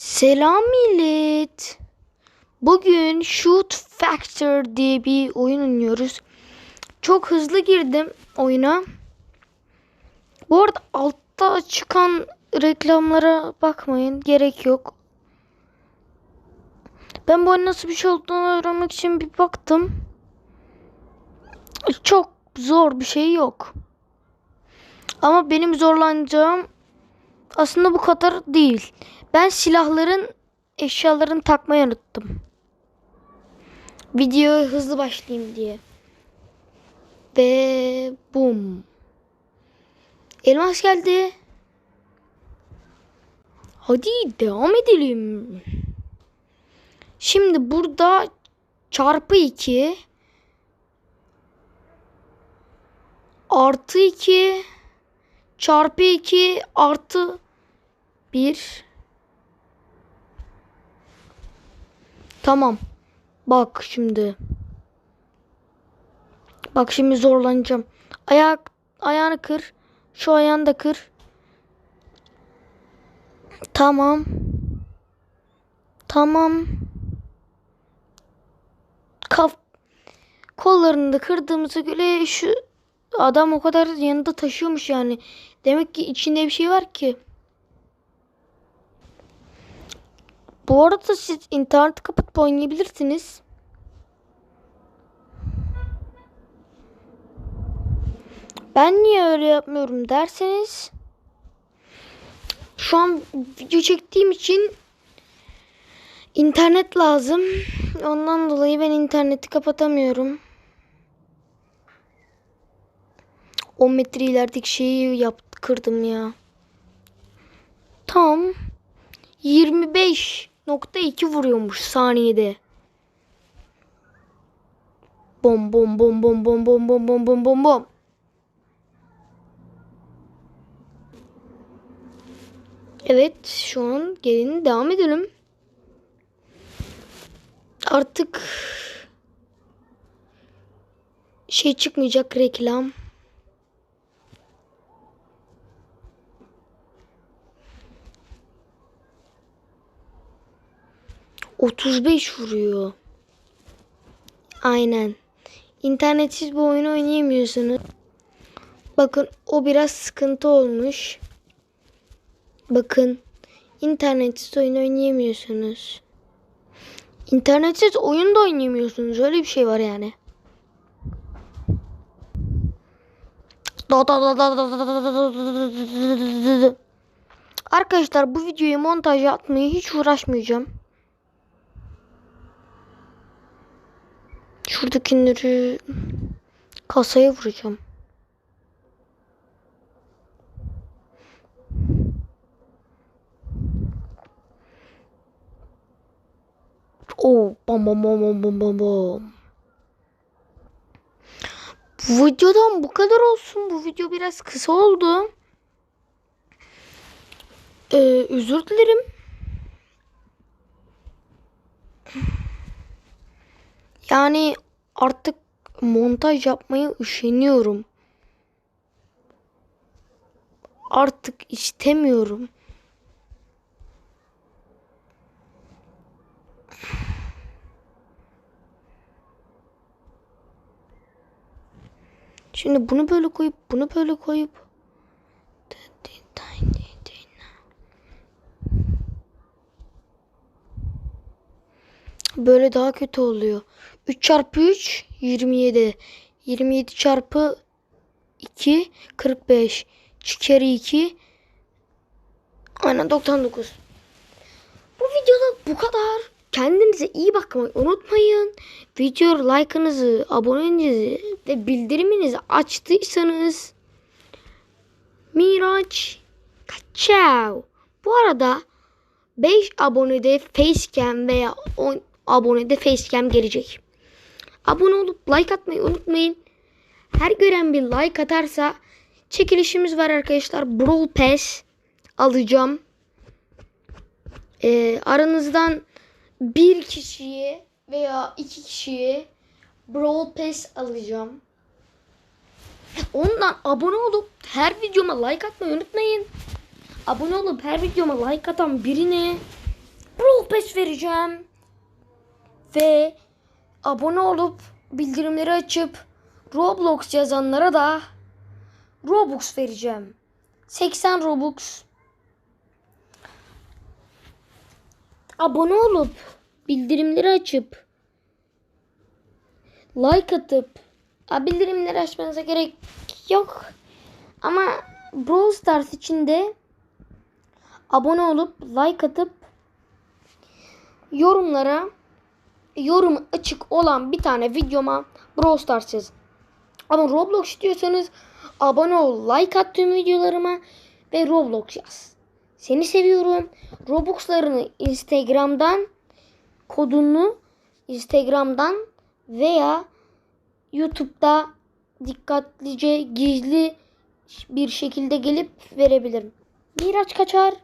Selam millet. Bugün Shoot Factor diye bir oyun oynuyoruz. Çok hızlı girdim oyuna. Bu arada altta çıkan reklamlara bakmayın. Gerek yok. Ben bu oyun nasıl bir şey olduğunu öğrenmek için bir baktım. Çok zor bir şey yok. Ama benim zorlanacağım aslında bu kadar değil. Ben silahların eşyalarını takmayı unuttum. Videoya hızlı başlayayım diye. Ve bum. Elmas geldi. Hadi devam edelim. Şimdi burada çarpı 2 artı 2 çarpı 2 artı 1 Tamam. Bak şimdi. Bak şimdi zorlanacağım. Ayak ayağını kır. Şu ayağını da kır. Tamam. Tamam. Kaf kollarını da kırdığımıza göre şu adam o kadar yanında taşıyormuş yani. Demek ki içinde bir şey var ki. Bu arada siz internet kapatıp oynayabilirsiniz. Ben niye öyle yapmıyorum derseniz şu an video çektiğim için internet lazım. Ondan dolayı ben interneti kapatamıyorum. 10 metre ilerideki şeyi yap kırdım ya. Tam 25.2 vuruyormuş saniyede. Bom bom bom bom bom bom bom bom bom bom bom. Evet şu an gelin devam edelim. Artık şey çıkmayacak reklam. Otuz beş vuruyor. Aynen. İnternetsiz bu oyunu oynayamıyorsunuz. Bakın o biraz sıkıntı olmuş. Bakın internetsiz oyun oynayamıyorsunuz. İnternetsiz oyun da oynayamıyorsunuz. Öyle bir şey var yani. Arkadaşlar bu videoyu montaj atmaya hiç uğraşmayacağım. Şuradakileri kasaya vuracağım. Oo, bam bam bam bam bam bam bam. Bu videodan bu kadar olsun. Bu video biraz kısa oldu. Ee, özür dilerim. Yani artık montaj yapmaya üşeniyorum. Artık istemiyorum. Şimdi bunu böyle koyup bunu böyle koyup Böyle daha kötü oluyor. 3 çarpı 3 27. 27 çarpı 2 45. 3 kere 2 Aynen 99. Bu videoda bu kadar. Kendinize iyi bakmayı unutmayın. Video like'ınızı, abonenizi ve bildiriminizi açtıysanız Miraç Kaçav. Bu arada 5 abonede facecam veya 10 abonede facecam gelecek. Abone olup like atmayı unutmayın. Her gören bir like atarsa çekilişimiz var arkadaşlar. Brawl Pass alacağım. Ee, aranızdan bir kişiye veya iki kişiye Brawl Pass alacağım. Ondan abone olup her videoma like atmayı unutmayın. Abone olup her videoma like atan birine Brawl Pass vereceğim. Ve abone olup bildirimleri açıp Roblox yazanlara da Robux vereceğim. 80 Robux. Abone olup bildirimleri açıp like atıp bildirimleri açmanıza gerek yok. Ama Brawl Stars için de abone olup like atıp yorumlara yorum açık olan bir tane videoma Brawl Stars yazın. Ama Roblox istiyorsanız abone ol, like at tüm videolarıma ve Roblox yaz. Seni seviyorum. Robux'larını Instagram'dan kodunu Instagram'dan veya YouTube'da dikkatlice gizli bir şekilde gelip verebilirim. Miraç Kaçar